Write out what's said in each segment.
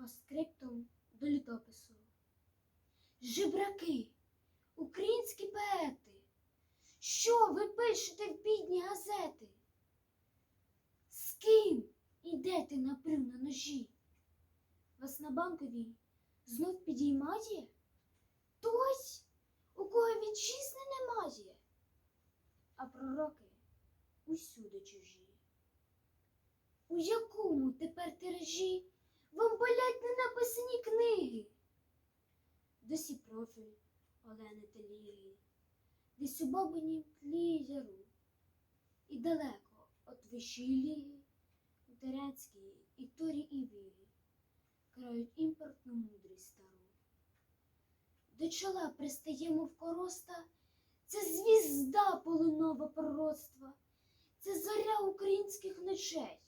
по скриптум до літопису. Жебраки, українські поети, що ви пишете в бідні газети? З ким ідете на прю на ножі? Вас на банковій знов підіймає? Хтось, у кого вітчизни немає, а пророки усюди чужі. У якому тепер тиражі болять ненаписані книги? Досі профіль Олени Теліги, десь у бабинім тлі і далеко от ліги, у Терецькій і Торі і Вірі, крають імпортну мудрість стару. До чола пристаємо в короста, це звізда полинова пророцтва, це зоря українських ночей,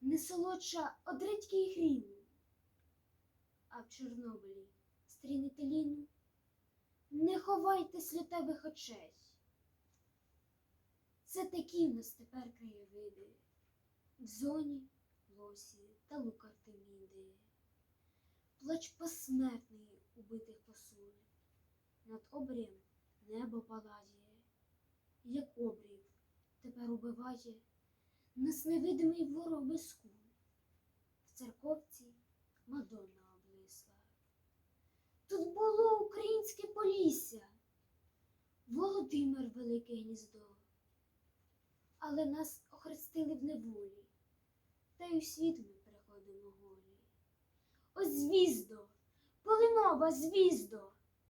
не солодша од редьки і в Чорнобилі стрінете ліну, не ховайте сльотевих очей. Це такі в нас тепер краєвиди, в зоні лосі та лук Артеміди. Плач посмертний убитих посуль, над обрієм небо палає, як обрів тепер убиває нас невидимий ворог без куль. В церковці Мадонна українське полісся, Володимир Велике гніздо. Але нас охрестили в неволі, та й у світ ми приходимо голі. О, звіздо, полинова звіздо,